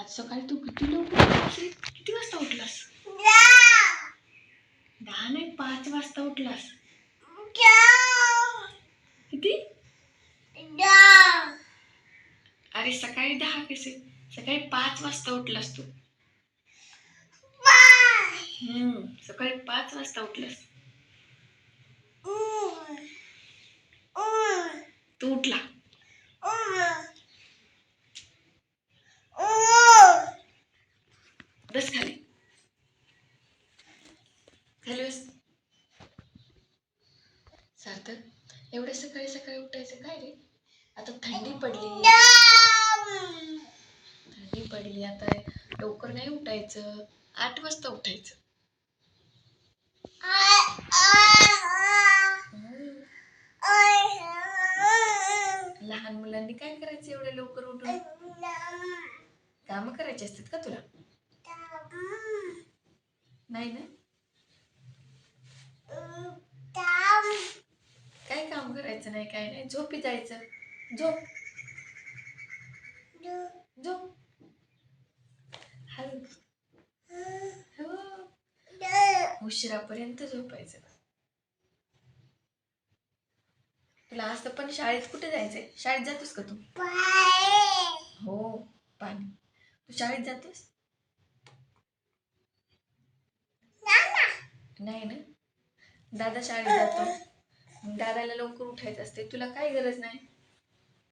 आज सकाळी तू किती लवकर किती वाजता उठलास? दहा नाही पाच वाजता उठलास. किती? अरे सकाळी दहा कसे? सकाळी पाच वाजता उठलास तू. हम्म सकाळी पाच वाजता उठलास. तू उठला. बस खाली. खाली बस. सार्थक एवढ्या सकाळी सकाळी उठायचं काय रे? आता थंडी पडली. थंडी पडली. आता लवकर नाही उठायचं. आठ वाजता उठायचं. लहान मुलांनी काय करायचं एवढ्या लवकर उठून? काम करायचे असतात का तुला? नाही ना? काय काम करायचं नाही काय नाही. झोपी जायचं. झोप. झोप. उशिरापर्यंत झोपायचं. तुला आज पण शाळेत कुठे जायचंय? शाळेत जातोस का तू? हो पाणी. तू शाळेत जातोस? नाही ना? दादा शाळेत जातो. दादाला लवकर उठायचं असते. तुला काय गरज नाही?